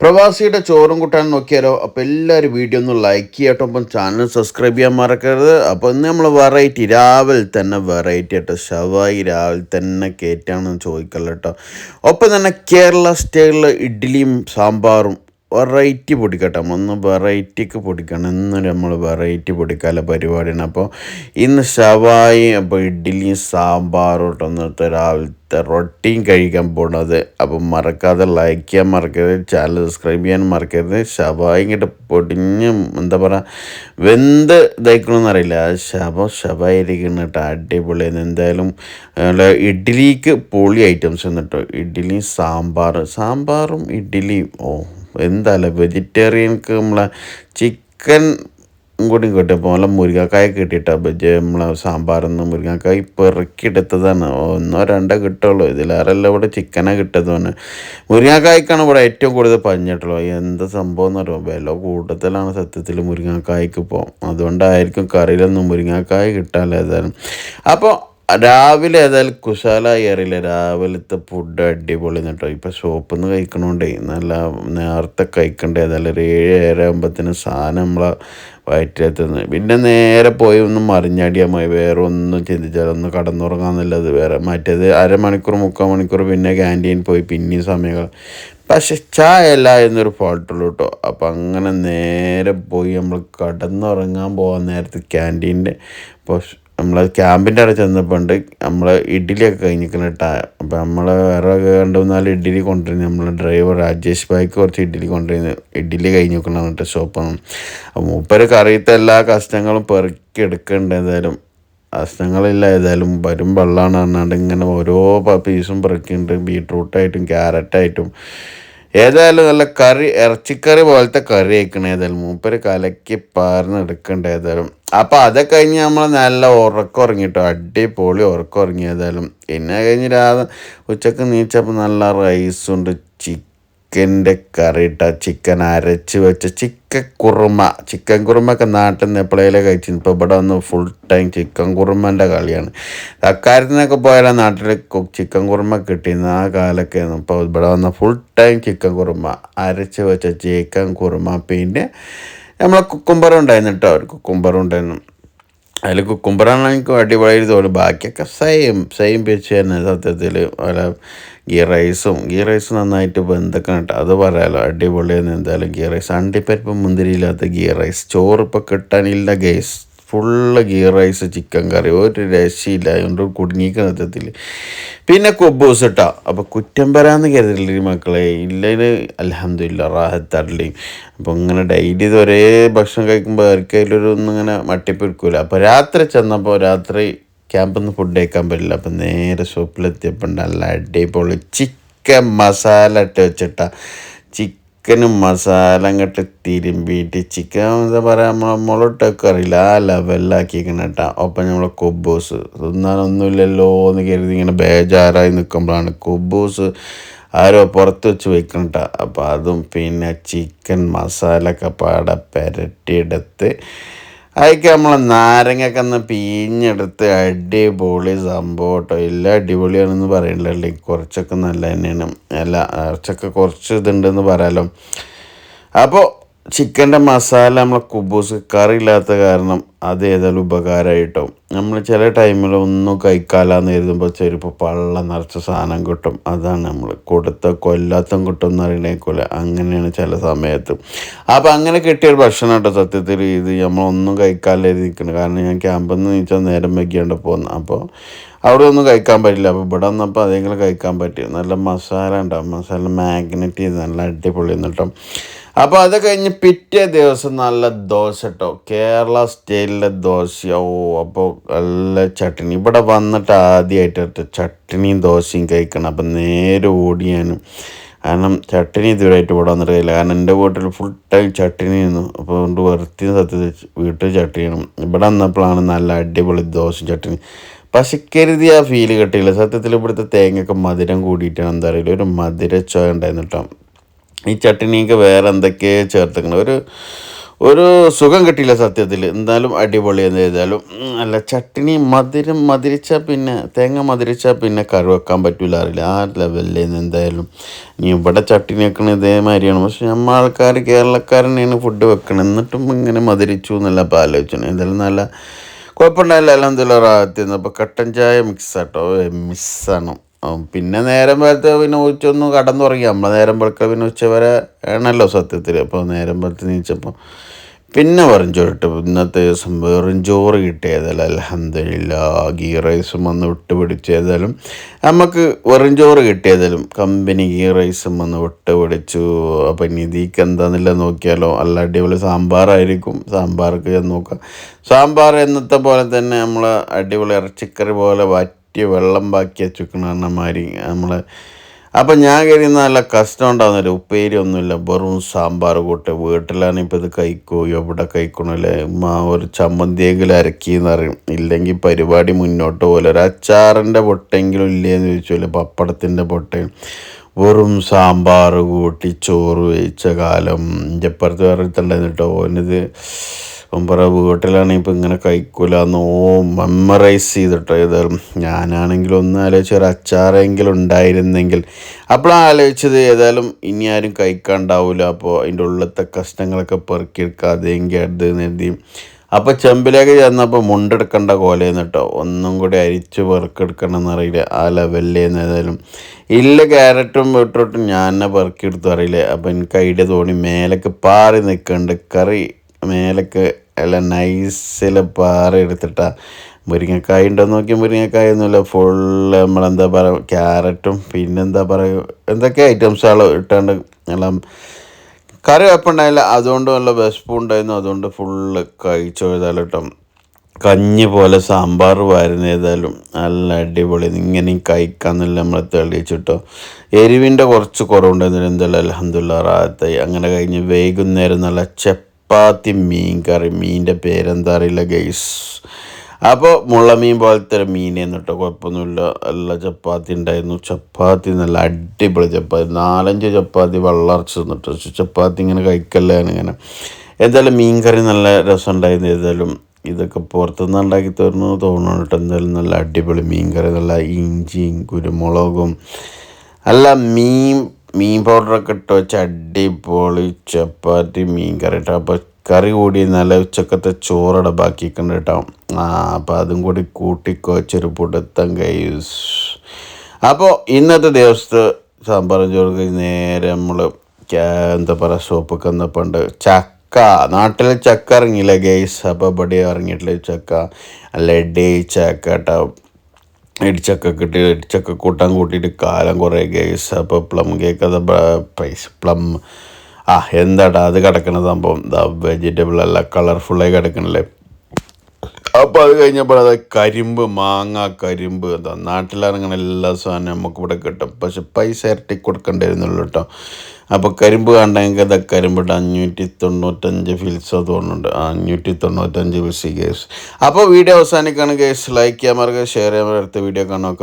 പ്രവാസിയുടെ ചോറും കൂട്ടാൻ നോക്കിയാലോ? അപ്പോൾ എല്ലാവരും വീഡിയോ ഒന്ന് ലൈക്ക് ചെയ്യട്ടോ. അപ്പം ചാനൽ സബ്സ്ക്രൈബ് ചെയ്യാൻ മറക്കരുത്. അപ്പോൾ ഇന്ന് നമ്മൾ വെറൈറ്റി രാവിലെ തന്നെ വെറൈറ്റി ആട്ടോ ഷവായി രാവിലെ തന്നെ കയറ്റാണെന്ന് ചോദിക്കല്ലോ കേട്ടോ. ഒപ്പം തന്നെ കേരള സ്റ്റൈലിൽ ഇഡ്ഡലിയും സാമ്പാറും വെറൈറ്റി പൊടിക്കട്ടെ. ഒന്ന് വെറൈറ്റിക്ക് പൊടിക്കണം. ഇന്ന് നമ്മൾ വെറൈറ്റി പൊടിക്കാല പരിപാടിയാണ്. അപ്പോൾ ഇന്ന് ഷവായി അപ്പോൾ ഇഡ്ഡലിയും സാമ്പാറും കേട്ടോ രാവിലത്തെ റൊട്ടിയും കഴിക്കാൻ പോണത്. അപ്പം മറക്കാതെ ലൈക്ക് ചെയ്യാൻ മറക്കരുത്. ചാനൽ സബ്സ്ക്രൈബ് ചെയ്യാൻ മറക്കരുത്. ഷവായി ഇങ്ങോട്ട് പൊടിഞ്ഞ് എന്താ പറയുക വെന്ത് ഇതായിക്കണമെന്ന് അറിയില്ല. ആ ശവ ശവായിരിക്കണം കേട്ടോ. അടിപൊളിയാണ് എന്തായാലും ഇഡ്ഡലിക്ക് പൊളി ഐറ്റംസ് എന്നിട്ടോ ഇഡ്ഡലിയും ഇഡ്ഡലി സാമ്പാർ സാമ്പാറും ഇഡ്ഡലിയും. ഓ എന്തായാലും വെജിറ്റേറിയൻക്ക് നമ്മളെ ചിക്കൻ കൂടി കിട്ടിയപ്പോൾ നല്ല മുരിങ്ങക്കായ കിട്ടിയിട്ടാ ബജ്ജ് നമ്മളെ സാമ്പാറിന്ന് മുരിങ്ങക്കായ പെറുക്കിയെടുത്തതാണ് ഒന്നോ രണ്ടോ കിട്ടുള്ളൂ. ഇതിലേറെല്ലാം ഇവിടെ ചിക്കനെ കിട്ടതാണ് മുരിങ്ങക്കായ്ക്കാണ് ഇവിടെ ഏറ്റവും കൂടുതൽ പഞ്ഞിട്ടുള്ളത്. എന്ത് സംഭവം എന്ന് പറയുമ്പോൾ വില കൂടുതലാണ് സത്യത്തിൽ മുരിങ്ങക്കായ്ക്ക് ഇപ്പോൾ അതുകൊണ്ടായിരിക്കും കറിയിലൊന്നും മുരിങ്ങക്കായ കിട്ടാല്ല ഏതായാലും. അപ്പോൾ രാവിലെ ഏതായാലും കുശാലായി അറിയില്ല. രാവിലത്തെ ഫുഡ് അടിപൊളി കേട്ടോ ഇപ്പം ഷോപ്പിൽ നിന്ന് കഴിക്കണോണ്ടേ നല്ല നേരത്തെ കഴിക്കണ്ടേ. ഏതായാലും ഒരു ഏഴ് ഏഴര ആകുമ്പത്തിന് സാധനം നമ്മളെ വയറ്റിലെത്തുന്നത് പിന്നെ നേരെ പോയി ഒന്ന് മറിഞ്ഞടിയാൽ മതി. വേറെ ഒന്നും ചിന്തിച്ചാൽ ഒന്ന് കടന്നുറങ്ങാന്നുള്ളത് വേറെ മറ്റേത് അരമണിക്കൂർ മുക്കാൽ മണിക്കൂർ പിന്നെ ക്യാന്റീൻ പോയി പിന്നെയും സമയങ്ങൾ പക്ഷെ ചായ അല്ല എന്നൊരു ഫോൾട്ടുള്ളൂ കേട്ടോ അപ്പം അങ്ങനെ നേരെ പോയി നമ്മൾ കടന്നുറങ്ങാൻ പോകാൻ നേരത്ത് ക്യാന്റീന്റെ ഇപ്പോൾ നമ്മൾ ക്യാമ്പിന്റെ അവിടെ ചെന്നപ്പോൾ ഉണ്ട് നമ്മൾ ഇഡ്ഡലിയൊക്കെ കഴിഞ്ഞിരിക്കണം കേട്ടാ അപ്പോൾ നമ്മൾ വേറെ രണ്ട് മൂന്നാൽ ഇഡ്ഡലി കൊണ്ടുവരുന്നത് നമ്മൾ ഡ്രൈവർ രാജേഷ് ഭായിക്ക് കുറച്ച് ഇഡ്ഡലി കൊണ്ടുവരുന്നത് ഇഡ്ഡലി കഴിഞ്ഞ് നിൽക്കണം എന്നിട്ട് ഷോപ്പാണ് അപ്പോൾ മൂപ്പര് കറിയത്തെ എല്ലാ കഷ്ടങ്ങളും പെറുക്കി എടുക്കേണ്ട ഏതായാലും. കഷ്ടങ്ങളില്ല ഏതായാലും വരും വെള്ളമാണ് പറഞ്ഞാണ്ട് ഇങ്ങനെ ഓരോ പീസും പെറുക്കിയിട്ടുണ്ട് ബീട്രൂട്ടായിട്ടും ക്യാരറ്റായിട്ടും. ഏതായാലും നല്ല കറി ഇറച്ചിക്കറി പോലത്തെ കറി വയ്ക്കണം ഏതായാലും മൂപ്പര് കലക്കി പാർന്ന് എടുക്കണ്ട ഏതായാലും. അപ്പോൾ അതൊക്കെ കഴിഞ്ഞ് നമ്മൾ നല്ല ഉറക്കം ഉറങ്ങിട്ടോ. അടിപൊളി ഉറക്കം ഉറങ്ങി ഏതായാലും. പിന്നെ കഴിഞ്ഞ് രാ ഉച്ചയ്ക്ക് നീച്ചപ്പോൾ നല്ല റൈസുണ്ട് ചിക്കന്റെ കറി ഇട്ട ചിക്കൻ അരച്ച് വെച്ച ചിക്കൻ കുറുമ. ചിക്കൻ കുറുമൊക്കെ നാട്ടിൽ നിന്ന് എപ്പോഴേലും കഴിച്ചു. ഇപ്പോൾ ഇവിടെ വന്ന് ഫുൾ ടൈം ചിക്കൻ കുറുമന്റെ കളിയാണ്. അക്കാര്യത്തിൽ നിന്നൊക്കെ പോയാലും നാട്ടിൽ ചിക്കൻ കുറുമ കിട്ടിയിരുന്ന ആ കാലൊക്കെ ഇപ്പോൾ ഇവിടെ വന്ന ഫുൾ ടൈം ചിക്കൻ കുറുമ. അരച്ച് വെച്ച ചിക്കൻ കുറുമ. പിന്നെ നമ്മളെ കുക്കുംബർ ഉണ്ടായിരുന്നു കേട്ടോ. ഒരു കുക്കുംബർ ഉണ്ടായിരുന്നു. അതിൽ കുക്കുംബറാണ് അടിപൊളിയായിട്ട് അടിപൊളി തോന്നി ബാക്കിയൊക്കെ സെയിം സെയിം പിച്ച് തന്നെ സത്യത്തിൽ അല്ല ഗീ റൈസും ഗീ റൈസ് നന്നായിട്ട് ബന്ധക്കണം കേട്ടോ. അത് പറയാലോ അടിപൊളിയാണ് എന്തായാലും ഗീ റൈസ്. അണ്ടിപ്പരിപ്പ് മുന്തിരിയില്ലാത്ത ഗീ റൈസ്. ചോറിപ്പോൾ കിട്ടാനില്ല guys full ghee rice chicken curry ഒരു രക്ഷയില്ല. അതുകൊണ്ട് കുടുങ്ങിക്കുന്ന വിധത്തിൽ പിന്നെ കൊബൂസ് ഇട്ടാ അപ്പോൾ കുറ്റം വരാമെന്ന് കരുതില്ല മക്കളെ. ഇല്ലെങ്കിൽ അലഹമില്ല റാഹത്തള്ളി അപ്പോൾ ഇങ്ങനെ ഡെയിലി ഒരേ ഭക്ഷണം കഴിക്കുമ്പോൾ ആർക്കെങ്കിലും ഒന്നും ഇങ്ങനെ മട്ടിപ്പിരിക്കൂല അപ്പോൾ രാത്രി ചെന്നപ്പോൾ രാത്രി ക്യാമ്പിൽ നിന്ന് ഫുഡ് കഴിക്കാൻ പറ്റില്ല. അപ്പം നേരെ ഷോപ്പിലെത്തിയപ്പോൾ നല്ല അടിപൊളി ചിക്കൻ മസാല ഇട്ട് വെച്ചിട്ട. ചിക്കനും മസാല അങ്ങോട്ട് തിരുമ്പിയിട്ട് ചിക്കൻ എന്താ പറയുക മുളട്ടൊക്കെ അറിയില്ല. ആ ലെവലിലാക്കിയിരിക്കണം കേട്ടോ. ഒപ്പം നമ്മൾ കൊബൂസ്. തിന്നാനൊന്നുമില്ലല്ലോ എന്ന് കരുതി ഇങ്ങനെ ബേജാറായി നിൽക്കുമ്പോഴാണ് കൊബൂസ് ആരോ പുറത്ത് വെച്ച് വെക്കണം കേട്ടോ. അപ്പോൾ അതും പിന്നെ ചിക്കൻ മസാലയൊക്കെ പാടെ പുരട്ടിയെടുത്ത് അതിക്ക് നമ്മൾ നാരങ്ങയൊക്കെ ഒന്ന് പിഞ്ഞെടുത്ത് അടിപൊളി സംഭവം കേട്ടോ. എല്ലാം അടിപൊളിയാണെന്ന് പറയണ്ടല്ലേ കുറച്ചൊക്കെ നല്ല തന്നെയാണ്. അല്ല കുറച്ചൊക്കെ കുറച്ച് ഇതുണ്ടെന്ന് പറയാലോ. അപ്പോൾ ചിക്കന്റെ മസാല നമ്മളെ കുബൂസ് കറി ഇല്ലാത്ത കാരണം അത് ഏതായാലും ഉപകാരമായിട്ടോ. നമ്മൾ ചില ടൈമിൽ ഒന്നും കഴിക്കാലാന്ന് കരുതുമ്പോൾ ചെരുപ്പ് പള്ള നിറച്ച സാധനം കിട്ടും. അതാണ് നമ്മൾ കൊടുത്ത കൊല്ലാത്തം കിട്ടും എന്ന് അറിയണേക്കൂല. അങ്ങനെയാണ് ചില സമയത്ത്. അപ്പോൾ അങ്ങനെ കിട്ടിയൊരു ഭക്ഷണം കേട്ടോ സത്യത്തിൽ ഇത് നമ്മളൊന്നും കഴിക്കാതെ നിൽക്കുന്നത് കാരണം ഞാൻ ക്യാമ്പിൽ നിന്ന് നീച്ചാൽ നേരം വയ്ക്കാണ്ട് പോകുന്നത് അപ്പോൾ അവിടെ ഒന്നും കഴിക്കാൻ പറ്റില്ല. അപ്പോൾ ഇവിടെ വന്നപ്പോൾ അതെങ്കിലും കഴിക്കാൻ പറ്റി. നല്ല മസാല ഉണ്ടാവും. മസാല മാഗ്നറ്റ് ചെയ്ത് നല്ല അടിപൊളി എന്നിട്ടോ അപ്പോൾ അത് കഴിഞ്ഞ് പിറ്റേ ദിവസം നല്ല ദോശ കേട്ടോ കേരള സ്റ്റൈലിലെ ദോശയോ. അപ്പോൾ നല്ല ചട്നി. ഇവിടെ വന്നിട്ട് ആദ്യമായിട്ട് ചട്നിയും ദോശയും കഴിക്കണം. അപ്പം നേരെ ഓടിയാനും കാരണം ചട്ടിനി ഇതുവരെയായിട്ട് ഇവിടെ വന്നിട്ട് കഴിയില്ല. കാരണം എന്റെ വീട്ടിൽ ഫുൾ ടൈം ചട്ടിനി ആയിരുന്നു അപ്പോൾ അതുകൊണ്ട് വെറുതെ സത്യത്തിൽ വീട്ടിൽ ചട്നിയാണ് ഇവിടെ വന്നപ്പോഴാണ് നല്ല അടിപൊളി ദോശ ചട്ടിനി പക്ഷെ കരുതി ആ ഫീൽ കിട്ടിയില്ല. സത്യത്തിൽ ഇവിടുത്തെ തേങ്ങയൊക്കെ മധുരം കൂടിയിട്ടാണ് എന്താ അറിയില്ല. ഒരു മധുര ചോയ ഉണ്ടായിരുന്നു കേട്ടോ ഈ ചട്ടിനിക്ക് വേറെ എന്തൊക്കെയോ ചേർത്തിക്കണം ഒരു ഒരു സുഖം കിട്ടിയില്ല സത്യത്തിൽ. എന്തായാലും അടിപൊളി എന്ന് ചെയ്താലും അല്ല ചട്ടിനി മധുരം മധുരിച്ചാൽ പിന്നെ തേങ്ങ മധുരിച്ചാൽ പിന്നെ കറി വെക്കാൻ പറ്റില്ല അറിയില്ല. ആ ലെവലിൽ നിന്ന് എന്തായാലും. നീ ഇവിടെ ചട്ടിനി വെക്കണ ഇതേമാതിരിയാണ് പക്ഷെ നമ്മൾ ആൾക്കാർ കേരളക്കാരനെയാണ് ഫുഡ് വെക്കണം എന്നിട്ടും ഇങ്ങനെ മധുരിച്ചു എന്നല്ല അപ്പോൾ ആലോചിച്ചു എന്തായാലും നല്ല കുഴപ്പമുണ്ടായില്ല. എല്ലാം എന്തെങ്കിലും റാത്തിന്ന് അപ്പോൾ കട്ടൻ ചായ മിക്സ് ആട്ടോ. മിസ്സാണ് പിന്നെ നേരം വെളുത്ത് പിന്നെ ഉച്ചൊന്ന് കടന്നുറങ്ങി നമ്മൾ നേരം വെളുക്ക പിന്നെ ഉച്ച വരെ ആണല്ലോ സത്യത്തിൽ അപ്പോൾ നേരം വെളുത്ത് നീച്ചപ്പോൾ പിന്നെ വെറും ചോറിട്ട് ഇന്നത്തെ ദിവസം വെറും ചോറ് കിട്ടിയതല്ല. അലഹമില്ല ഗീ റൈസും വന്ന് വിട്ട് പിടിച്ചതാലും നമുക്ക് വെറും ചോറ് കിട്ടിയതായാലും കമ്പനി ഗീ റൈസും വന്ന് വിട്ടുപിടിച്ചു അപ്പം നിധിക്ക് എന്താന്നില്ല നോക്കിയാലോ. അല്ല അടിപൊളി സാമ്പാറായിരിക്കും. സാമ്പാർക്ക് നോക്കാം. സാമ്പാർ എന്നത്തെ പോലെ തന്നെ നമ്മൾ അടിപൊളി ഇറച്ചിക്കറി പോലെ വറ്റിയ വെള്ളം ബാക്കി വെച്ചിരിക്കണ മാതിരി നമ്മൾ അപ്പം ഞാൻ കഴിയുന്ന നല്ല കഷ്ടം ഉണ്ടാകുന്നില്ല ഉപ്പേരി ഒന്നുമില്ല. വെറും സാമ്പാർ കൂട്ട്. വീട്ടിലാണ് ഇപ്പോൾ ഇത് കഴിക്കോ എവിടെ കഴിക്കണല്ലേ ഉമ്മ ഒരു ചമ്മന്തിയെങ്കിലും അരക്കിന്ന് അറിയും ഇല്ലെങ്കിൽ പരിപാടി മുന്നോട്ട് പോലെ ഒരു അച്ചാറിന്റെ പൊട്ടെങ്കിലും ഇല്ലേന്ന് ചോദിച്ചാൽ പപ്പടത്തിന്റെ പൊട്ടയും വെറും സാമ്പാർ കൂട്ടി ചോറ് വെച്ച കാലം. എന്റെ അപ്പുറത്ത് വേറെ എടുത്തുണ്ടായിരുന്നു കേട്ടോ. ഓനിത് ഒമ്പറ വീട്ടിലാണെങ്കിൽ ഇപ്പം ഇങ്ങനെ കഴിക്കൂലെന്ന് ഓ മെമ്മറൈസ് ചെയ്തിട്ടോ ഏതായാലും ഞാനാണെങ്കിലും ഒന്ന് ആലോചിച്ച് ഒരു അച്ചാറെങ്കിലും ഉണ്ടായിരുന്നെങ്കിൽ അപ്പോഴാണ് ആലോചിച്ചത് ഏതായാലും ഇനി ആരും കഴിക്കാണ്ടാവില്ല അപ്പോൾ അതിന്റെ ഉള്ളിലത്തെ കഷ്ടങ്ങളൊക്കെ പെറുക്കിയെടുക്കാതെ കേട്ടതെന്ന് നേടി അപ്പോൾ ചെമ്പിലേക്ക് ചെന്നപ്പോൾ മുണ്ടെടുക്കേണ്ട കോലേന്ന് കേട്ടോ. ഒന്നും കൂടി അരിച്ച് പെറുക്കെടുക്കണം എന്നറിയില്ല ആ ലെവലിലേന്ന് ഏതായാലും. ഇല്ല ക്യാരറ്റും ബീട്രൂട്ടും ഞാൻ തന്നെ പെറുക്കിയെടുത്തു അറിയില്ലേ. അപ്പം എനിക്ക് ഐഡിയ തോന്നി മേലേക്ക് പാറി നിൽക്കുന്നുണ്ട് കറി മേലക്ക് എല്ലാം നൈസിൽ പാറ എടുത്തിട്ടാ മുരിങ്ങക്കായ ഉണ്ടോ നോക്കി മുരിങ്ങക്കായ ഒന്നുമില്ല ഫുള്ള് നമ്മളെന്താ പറയുക ക്യാരറ്റും പിന്നെന്താ പറയുക എന്തൊക്കെ ഐറ്റംസ് ഐറ്റംസുകൾ ഇട്ടാണ്ട് എല്ലാം കറി വെപ്പുണ്ടായില്ല അതുകൊണ്ട് നല്ല വിശപ്പ് ഉണ്ടായിരുന്നു. അതുകൊണ്ട് ഫുള്ള് കഴിച്ചു പോയതാലും കേട്ടോ കഞ്ഞി പോലെ സാമ്പാർ വാരുന്ന ഏതായാലും. നല്ല അടിപൊളി. ഇങ്ങനെ കഴിക്കാന്നില്ല നമ്മൾ തെളിയിച്ചിട്ടോ എരിവിന്റെ കുറച്ച് കുറവുണ്ടായിരുന്നു എന്തായാലും അലഹമുല്ല റാത്തായി അങ്ങനെ കഴിഞ്ഞ് വൈകുന്നേരം നല്ല ചപ്പാത്തി മീൻ കറി മീന്റെ പേരെന്താ അറിയില്ല ഗൈസ് അപ്പോൾ മുള്ളമീൻ പോലത്തെ ഒരു മീനേന്ന് കേട്ടോ കുഴപ്പമൊന്നുമില്ല. നല്ല ചപ്പാത്തി ഉണ്ടായിരുന്നു. ചപ്പാത്തി നല്ല അടിപൊളി ചപ്പാത്തി. നാലഞ്ച് ചപ്പാത്തി വെള്ളറച്ച് തന്നിട്ട്. ചപ്പാത്തി ഇങ്ങനെ കഴിക്കല്ലാണ് ഇങ്ങനെ. എന്തായാലും മീൻ കറി നല്ല രസം ഉണ്ടായിരുന്നു ഏതായാലും ഇതൊക്കെ പുറത്തുനിന്ന് ഉണ്ടാക്കി തരുന്നു തോന്നുന്നു കേട്ടോ. എന്തായാലും നല്ല അടിപൊളി മീൻ കറി നല്ല ഇഞ്ചിയും കുരുമുളകും. അല്ല മീൻ മീൻ പൗഡറൊക്കെ ഇട്ട് വെച്ച് അടിപൊളി ചപ്പാത്തി മീൻ കറി കേട്ടോ അപ്പോൾ കറി കൂടി നല്ല ഉച്ചക്കത്തെ ചോറട ബാക്കിയൊക്കെ കേട്ടോ ആ അപ്പോൾ അതും കൂടി കൂട്ടിക്കോ പുടുത്തം കൈസ് അപ്പോൾ ഇന്നത്തെ ദിവസത്തെ സാമ്പാറും ചോറ് നേരെ നമ്മൾ എന്താ പറയുക സോപ്പൊക്കെ വന്നപ്പോണ്ട് ചക്ക. നാട്ടിൽ ചക്ക ഇറങ്ങിയില്ല ഗൈസ് അപ്പോൾ ഇവിടെ ഇറങ്ങിയിട്ടില്ല ചക്ക? അല്ല ചക്ക കേട്ടോ ഇടിച്ചക്ക കിട്ടി ഇടിച്ചക്ക കൂട്ടാൻ കൂട്ടിയിട്ട് കാലം കുറേ കേസ് അപ്പോൾ പ്ലം കേക്ക് അത് പൈസ പ്ലം. ആ എന്താടാ അത് കിടക്കണ സംഭവം. ദാ വെജിറ്റബിൾ അല്ല കളർഫുള്ളായി കിടക്കണല്ലേ. അപ്പോൾ അത് കഴിഞ്ഞപ്പോൾ അത് കരിമ്പ് മാങ്ങ കരിമ്പ് എന്താ നാട്ടിലിറങ്ങണ എല്ലാ സാധനവും നമുക്ക് ഇവിടെ കിട്ടും. പക്ഷെ പൈസ ഇരട്ടി കൊടുക്കേണ്ടിയിരുന്നുള്ളൂ കേട്ടോ. അപ്പോൾ കരിമ്പ് കണ്ടെങ്കിൽ അത് കരിമ്പിട്ട് അഞ്ഞൂറ്റി തൊണ്ണൂറ്റഞ്ച് ഫിൽസോ തോന്നുന്നുണ്ട്. അഞ്ഞൂറ്റി തൊണ്ണൂറ്റഞ്ച് ഫിൽസി കേസ്. അപ്പോൾ വീഡിയോ അവസാനിക്കുകയാണ് കേസ് ലൈക്ക് ചെയ്യാൻ മറക്കുക ഷെയർ ചെയ്യാൻ അടുത്ത വീഡിയോ കാണാം.